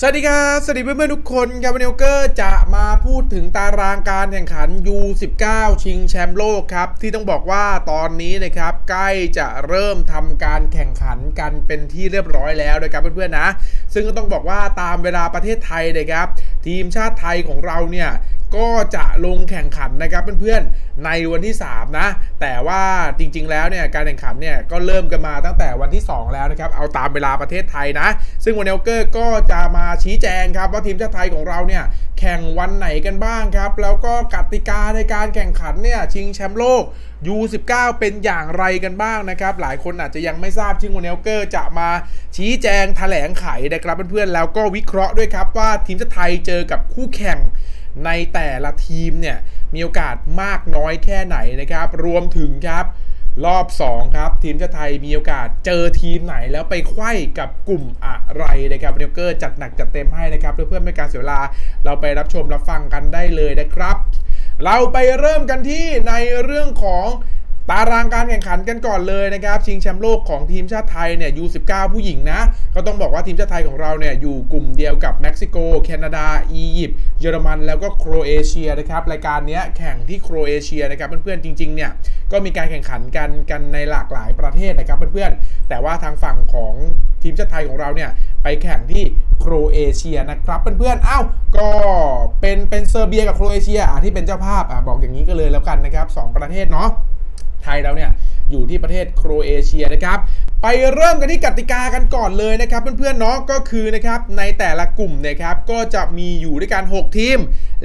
สวัสดีครับ สวัสดีเพื่อนๆทุกคนครับวันนี้โอเกอร์จะมาพูดถึงตารางการแข่งขัน U19 ชิงแชมป์โลกครับ ที่ต้องบอกว่าตอนนี้นะครับ ใกล้จะเริ่มทำการแข่งขันกันเป็นที่เรียบร้อยแล้วนะครับเพื่อนๆนะ ซึ่งก็ต้องบอกว่าตามเวลาประเทศไทยนะครับ ทีมชาติไทยของเราเนี่ย ก็จะลงแข่งขันนะครับเพื่อนๆในวันที่ 3 นะ แต่ว่าจริง ๆ แล้วเนี่ยการแข่งขันเนี่ยก็เริ่มกันมาตั้งแต่วันที่ 2 แล้วนะครับเอาตามเวลาประเทศไทยนะ ซึ่งวันเนลเกอร์ก็จะมาชี้แจงครับว่าทีมชาติไทยของเราเนี่ย แข่งวันไหนกันบ้างครับ แล้วก็กติกาในการแข่งขันเนี่ยชิงแชมป์โลก U19 เป็นอย่างไรกันบ้างนะครับ หลายคนอาจจะยังไม่ทราบซึ่งวันเนลเกอร์จะมาชี้แจงแถลงไขนะครับเพื่อนๆแล้วก็วิเคราะห์ด้วยครับว่าทีมชาติไทยเจอกับคู่แข่งในแต่ละทีมเนี่ยมีโอกาสมากน้อยแค่ไหนนะครับ รวมถึงครับ รอบ 2 ครับ ทีมชาติไทยมีโอกาสเจอทีมไหนแล้วไปไขว้กับกลุ่มอะไรนะครับเนลเกอร์จัดหนักจัดเต็มให้นะครับ เพื่อเพื่อไม่การเสียเวลาเราไปรับชมรับฟังกันได้เลยนะครับ เราไปเริ่มกันที่ในเรื่องของ ตารางการแข่งขันกันก่อนเลยนะครับชิงแชมป์โลกของทีมชาติไทยเนี่ย U19 ผู้หญิงนะ ก็ต้องบอกว่าทีมชาติไทยของเราเนี่ยอยู่กลุ่มเดียวกับเม็กซิโก แคนาดา อียิปต์เยอรมันแล้วก็โครเอเชียนะครับรายการนี้แข่งที่โครเอเชียนะครับเพื่อนๆจริงๆเนี่ยก็มีการแข่งขันกันกันในหลากหลายประเทศนะครับเพื่อนๆแต่ว่าทางฝั่งของทีมชาติไทยของเราเนี่ยไปแข่งที่โครเอเชียนะครับเพื่อนๆอ้าวก็เป็นเป็นเซอร์เบียกับโครเอเชียอะที่เป็นเจ้าภาพอะบอกอย่างนี้ก็เลยแล้วกันนะครับสองประเทศเนาะ ไทยเราเนี่ยอยู่ที่ประเทศโครเอเชียนะครับไปเริ่มกันที่กติกากันก่อนเลยนะครับเพื่อนๆเนาะก็คือนะครับในแต่ละกลุ่มนะครับก็จะมีอยู่ด้วยกัน 6 ทีม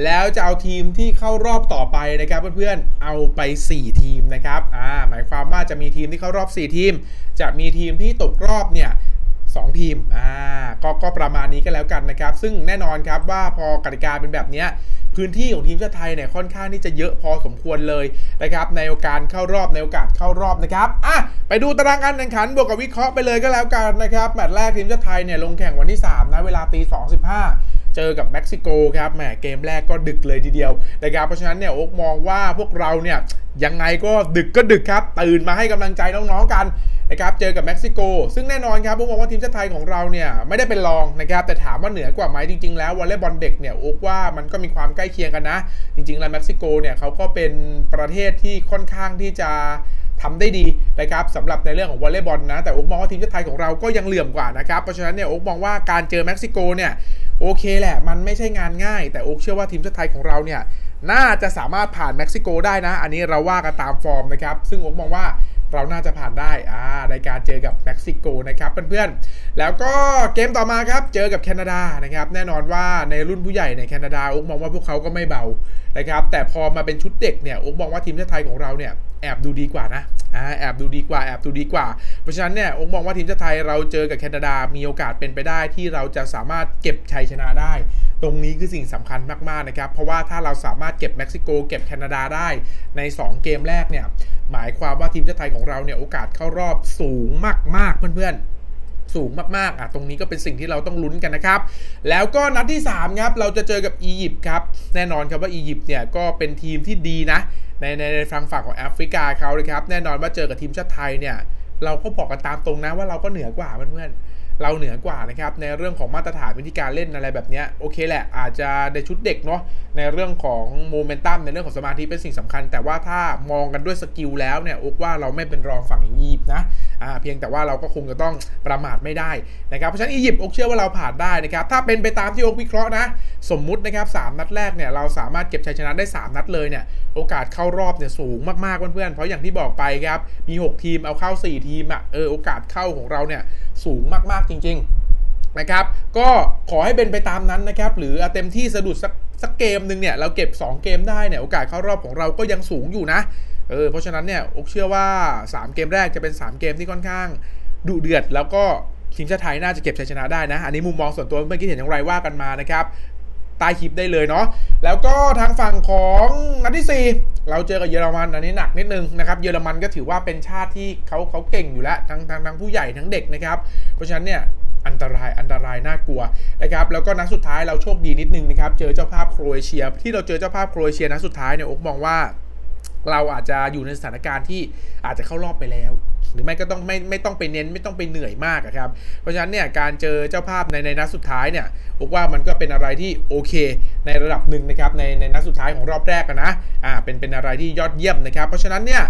แล้วจะเอาทีมที่เข้ารอบต่อไปนะครับเพื่อนๆเอาไป 4 ทีมนะครับอ่าหมายความว่าจะมีทีมที่เข้ารอบ 4 ทีม จะมีทีมที่ตกรอบเนี่ยสองทีมอ่าก็ก็ประมาณนี้ก็แล้วกันนะครับ ซึ่งแน่นอนครับว่าพอกติกาเป็นแบบเนี้ย พื้นที่ของทีมชาติไทยเนี่ยค่อนข้างที่จะเยอะพอสมควรเลยนะครับในโอกาสเข้ารอบในโอกาสเข้ารอบนะครับอะไปดูตารางการแข่งขันบวกกับวิเคราะห์ไปเลยก็แล้วกันนะครับแมตช์แรกทีมชาติไทยเนี่ยลงแข่งวันที่ 3 นะเวลาตี2.15 เจอกับเม็กซิโกครับแหมเกมแรกก็ดึกเลยทีเดียวนะครับเพราะฉะนั้นเนี่ยโอ๊กมองว่าพวกเราเนี่ยยังไงก็ดึกก็ดึกครับ ตื่นมาให้กำลังใจน้องๆกันนะครับเจอกับเม็กซิโก ซึ่งแน่นอนครับโอ๊กมองว่าทีมชาติไทยของเราเนี่ยไม่ได้เป็นรองนะครับแต่ถามว่าเหนือกว่าไหมจริง ๆ แล้ววอลเลย์บอลเด็กเนี่ยโอ๊กว่ามันก็มีความใกล้เคียงกันนะ จริง ๆ แล้วเม็กซิโกเนี่ยเขาก็เป็นประเทศที่ค่อนข้างที่จะทำได้ดีนะครับสำหรับในเรื่องของวอลเลย์บอลนะ แต่โอ๊กมองว่าทีมชาติไทยของเราก็ยังเหลื่อมกว่านะครับเพราะฉะนั้นเนี่ยโอ๊กมองว่าการเจอเม็กซิโกเนี่ย โอเคแหละ มันไม่ใช่งานง่าย แต่โอ๊กเชื่อว่าทีมชาติไทยของเราเนี่ย น่าจะสามารถผ่านเม็กซิโกได้นะ อันนี้เราว่ากันตามฟอร์มนะครับ ซึ่งโอ๊กมองว่า เราน่าจะผ่านได้อ่าในการเจอกับเม็กซิโกนะครับเพื่อนๆ แล้วก็เกมต่อมาครับเจอกับแคนาดานะครับแน่นอนว่าในรุ่นผู้ใหญ่ในแคนาดาอุ๊กมองว่าพวกเขาก็ไม่เบานะครับแต่พอมาเป็นชุดเด็กเนี่ยอุ๊กมองว่าทีมชาติไทยของเราเนี่ยแอบดูดีกว่านะอ่าแอบดูดีกว่าแอบดูดีกว่า เพราะฉะนั้นเนี่ยอุ๊กมองว่าทีมชาติไทยเราเจอกับแคนาดามีโอกาสเป็นไปได้ที่เราจะสามารถเก็บชัยชนะได้ ตรงนี้คือสิ่งสำคัญมากๆนะครับ เพราะว่าถ้าเราสามารถเก็บเม็กซิโกเก็บแคนาดาได้ใน 2 เกมแรกเนี่ย หมายความว่าทีมชาติไทยของเราเนี่ยโอกาสเข้ารอบสูงมากๆเพื่อนๆสูงมากๆ อะ ตรงนี้ก็เป็นสิ่งที่เราต้องลุ้นกันนะครับ แล้วก็นัดที่ 3 ครับ เราจะเจอกับอียิปต์ครับ แน่นอนครับว่าอียิปต์เนี่ยก็เป็นทีมที่ดีนะ ในในในฝั่งฝั่งของแอฟริกาเขาเลยครับ แน่นอนว่าเจอกับทีมชาติไทยเนี่ย เราก็บอกกันตามตรงนะว่าเราก็เหนือกว่าเพื่อนๆ เราเหนือกว่านะครับในเรื่องของมาตรฐานวิธีการเล่นอะไรแบบนี้โอเคแหละอาจจะในชุดเด็กเนาะในเรื่องของโมเมนตัมในเรื่องของสมาธิเป็นสิ่งสำคัญ แต่ว่าถ้ามองกันด้วยสกิลแล้วเนี่ยอกว่าเราไม่เป็นรองฝั่งอียิปต์นะเพียงแต่ว่าเราก็คงจะต้องประมาทไม่ได้นะครับเพราะฉะนั้นอียิปต์อกเชื่อว่าเราผ่านได้นะครับถ้าเป็นไปตามที่อกวิเคราะห์นะ สมมุตินะครับสามนัดแรกเนี่ยเราสามารถเก็บชัยชนะได้ 3 นัดเลยเนี่ยโอกาสเข้ารอบเนี่ยสูงมากๆเพื่อนๆเพราะอย่างที่บอกไปครับมี 6 ทีมเอาเข้า 4 ทีมอะเออโอกาสเข้าของเราเนี่ยสูงมากๆจริง ๆ นะครับ ก็ขอให้เป็นไปตามนั้นนะครับ หรือเต็มที่สะดุดสักสักเกมหนึ่งเนี่ยเราเก็บ 2 เกมได้เนี่ยโอกาสเข้ารอบของเราก็ยังสูงอยู่นะเออเพราะฉะนั้นเนี่ยอกเชื่อว่า 3 เกมแรกจะเป็น 3 เกมที่ค่อนข้างดุเดือด แล้วก็ทีมชาติไทยน่าจะเก็บชัยชนะได้นะ อันนี้มุมมองส่วนตัวเมื่อกี้เห็นอย่างไรว่ากันมานะครับใต้คลิปได้เลยเนาะแล้วก็ทางฝั่งของนัดที่ 4 เราเจอกับเยอรมันอันนี้หนักนิดนึงนะครับเยอรมันก็ถือว่าเป็นชาติที่เขาเขาเก่งอยู่แล้วทั้งทั้งทั้งผู้ใหญ่ทั้งเด็กนะครับ เพราะฉะนั้นเนี่ยอันตรายอันตรายน่ากลัวนะครับแล้วก็นัดสุดท้ายเราโชคดีนิดนึงนะครับเจอเจ้าภาพโครเอเชีย ที่เราเจอเจ้าภาพโครเอเชียนัดสุดท้ายเนี่ยอกมองว่า เราอาจจะอยู่ในสถานการณ์ที่อาจจะเข้ารอบไปแล้ว หรือไม่ก็ต้องไม่ไม่ต้องไปเน้นไม่ต้องไปเหนื่อยมากอะครับ เพราะฉะนั้นเนี่ยการเจอเจ้าภาพในในนัดสุดท้ายเนี่ยบอกว่ามันก็เป็นอะไรที่โอเค ในระดับหนึ่งนะครับในในนัดสุดท้ายของรอบแรกอะนะอ่าเป็นเป็นอะไรที่ยอดเยี่ยมนะครับ เพราะฉะนั้นเนี่ย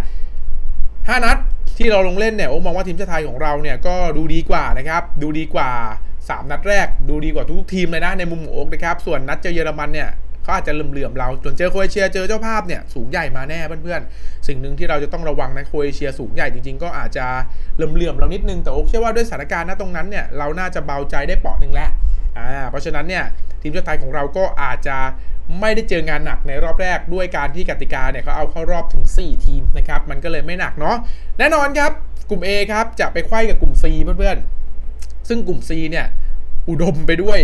5นัดที่เราลงเล่นเนี่ยโอ้มองว่าทีมชาติไทยของเราเนี่ยก็ดูดีกว่านะครับดูดีกว่า 3 นัดแรก ดูดีกว่าทุกทีมเลยนะในมุมโอ๊กนะครับส่วนนัดเจอเยอรมันเนี่ย เขาอาจจะเหลื่อมๆเราส่วนเจอโคเอเชียเจอเจ้าภาพเนี่ยสูงใหญ่มาแน่เพื่อนๆ สิ่งหนึ่งที่เราจะต้องระวังนะโคเอเชียสูงใหญ่จริงๆ ก็อาจจะเหลื่อมๆเรานิดนึงแต่โอเชื่อว่าด้วยสถานการณ์ณตรงนั้นเนี่ยเราน่าจะเบาใจได้เปาะหนึ่งแล้วอ่าเพราะฉะนั้นเนี่ยทีมชาติไทยของเราก็อาจจะไม่ได้เจองานหนักในรอบแรกด้วยการที่กติกาเนี่ยเขาเอาเข้ารอบถึง 4 ทีมนะครับ มันก็เลยไม่หนักเนาะแน่นอนครับกลุ่ม A ครับจะไปไขว้กับกลุ่ม C เพื่อนๆซึ่งกลุ่ม C เนี่ยอุดมไปด้วย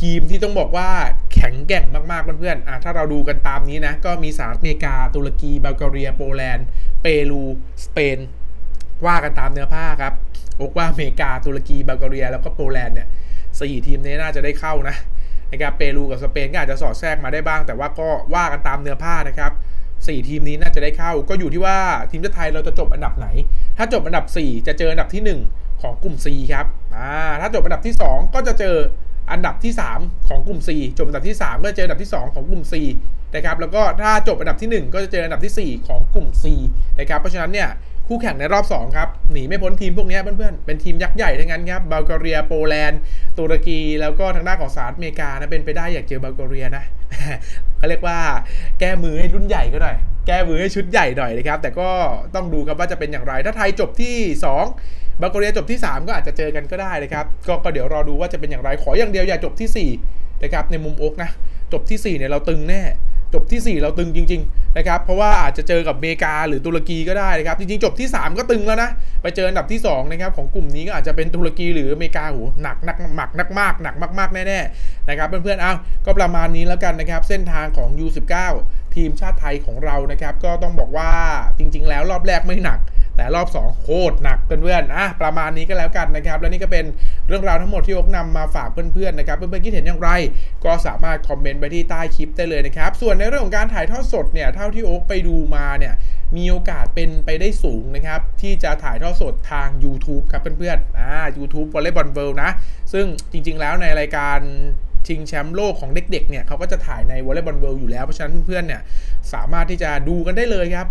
ทีมที่ต้องบอกว่าแข็งแกร่งมากๆเพื่อนๆอะถ้าเราดูกันตามนี้นะ ก็มีสหรัฐอเมริกา ตุรกีบัลแกเรีย โปแลนด์ เปรู สเปน ว่ากันตามเนื้อผ้าครับบอกว่าอเมริกา ตุรกีบัลแกเรีย แล้วก็โปแลนด์เนี่ยสี่ทีมนี้น่าจะได้เข้านะนะครับเปรูกับสเปนก็อาจจะสอดแทรกมาได้บ้าง แต่ว่าก็ว่ากันตามเนื้อผ้านะครับสี่ทีมนี้น่าจะได้เข้า ก็อยู่ที่ว่าทีมชาติไทยเราจะจบอันดับไหน ถ้าจบอันดับ 4 จะเจออันดับที่ 1 ของกลุ่ม C ครับอ่าถ้าจบอันดับที่ 2 ก็จะเจอ อันดับที่ 3 ของกลุ่ม C จบอันดับที่ 3 ก็จะเจออันดับที่ 2 ของกลุ่ม C นะครับแล้วก็ถ้าจบอันดับที่ 1 ก็จะเจออันดับที่ 4 ของกลุ่ม C นะครับเพราะฉะนั้นเนี่ยคู่แข่งในรอบ 2 ครับ หนีไม่พ้นทีมพวกนี้เพื่อนๆ เป็นทีมยักษ์ใหญ่ทั้งนั้นครับบัลแกเรียโปแลนด์ตุรกีแล้วก็ทางด้านของสหรัฐอเมริกานะเป็นไปได้อยากเจอบัลแกเรียนะเขาเรียกว่าแก้มือให้รุ่นใหญ่ก็หน่อย แก้มือให้ชุดใหญ่หน่อยนะครับแต่ก็ต้องดูครับว่าจะเป็นอย่างไรถ้าไทยจบที่ 2 บัลกเรียจบที่ 3 ก็อาจจะเจอกันก็ได้นะครับก็ก็เดี๋ยวรอดูว่าจะเป็นอย่างไรขออย่างเดียวอย่าจบที่4นะครับในมุมอกนะจบที่4เนี่ยเราตึงแน่ จบที่ 4 เราตึงจริง ๆ นะครับ เพราะว่าอาจจะเจอกับอเมริกาหรือตุรกีก็ได้นะครับ จริงๆ จบที่ 3 ก็ตึงแล้วนะ ไปเจออันดับที่2นะครับของกลุ่มนี้ก็อาจจะเป็นตุรกีหรืออเมริกาโหหนักหนักหนักนักมากหนักมากๆแน่ๆนะครับเพื่อนๆเอาก็ประมาณนี้แล้วกันนะครับ เส้นทางของ U19 ทีมชาติไทยของเรานะครับ ก็ต้องบอกว่าจริง ๆ แล้วรอบแรกไม่หนัก แต่รอบ 2 โคตรหนักเพื่อนๆอะประมาณนี้ก็แล้วกันนะครับ และนี่ก็เป็นเรื่องราวทั้งหมดที่โอ๊กนำมาฝากเพื่อนๆนะครับ เพื่อนๆคิดเห็นอย่างไร ก็สามารถคอมเมนต์ไปที่ใต้คลิปได้เลยนะครับ ส่วนในเรื่องของการถ่ายทอดสดเนี่ยเท่าที่โอ๊กไปดูมาเนี่ยมีโอกาสเป็นไปได้สูงนะครับ ที่จะถ่ายทอดสดทาง YouTube ครับเพื่อนๆอ่า YouTube Volleyball World นะ ซึ่งจริงๆแล้วในรายการ ชิงแชมป์โลกของเด็กๆเนี่ยเขาก็จะถ่ายในวอลเลย์บอลเวิลด์อยู่แล้วเพราะฉะนั้นเพื่อนๆเนี่ยสามารถที่จะดูกันได้เลยครับ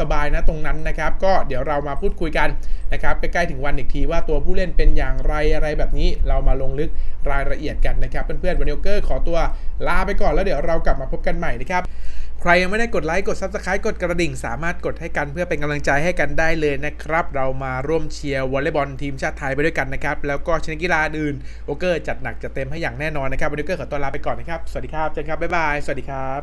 สบายๆนะตรงนั้นนะครับ ก็เดี๋ยวเรามาพูดคุยกันนะครับใกล้ๆถึงวันอีกทีว่าตัวผู้เล่นเป็นอย่างไรอะไรแบบนี้ เรามาลงลึกรายละเอียดกันนะครับเพื่อนๆวันนี้เกอร์ขอตัวลาไปก่อนแล้วเดี๋ยวเรากลับมาพบกันใหม่นะครับ รยังไม่ได้กดไลค์กด Subscribe กดกระดิ่ง สามารถกดให้กันเพื่อเป็นกำลังใจให้กันได้เลยนะครับ เรามาร่วมเชียร์วอลเลย์บอลทีมชาติไทยไปด้วยกันนะครับ แล้วก็ชนิดกีฬาอื่นโอเกอร์จัดหนักจัดเต็มให้อย่างแน่นอนนะครับวันนี้เกอร์ขอตัวลาไปก่อนนะครับ สวัสดีครับเจอกันครับบ๊ายบาย สวัสดีครับ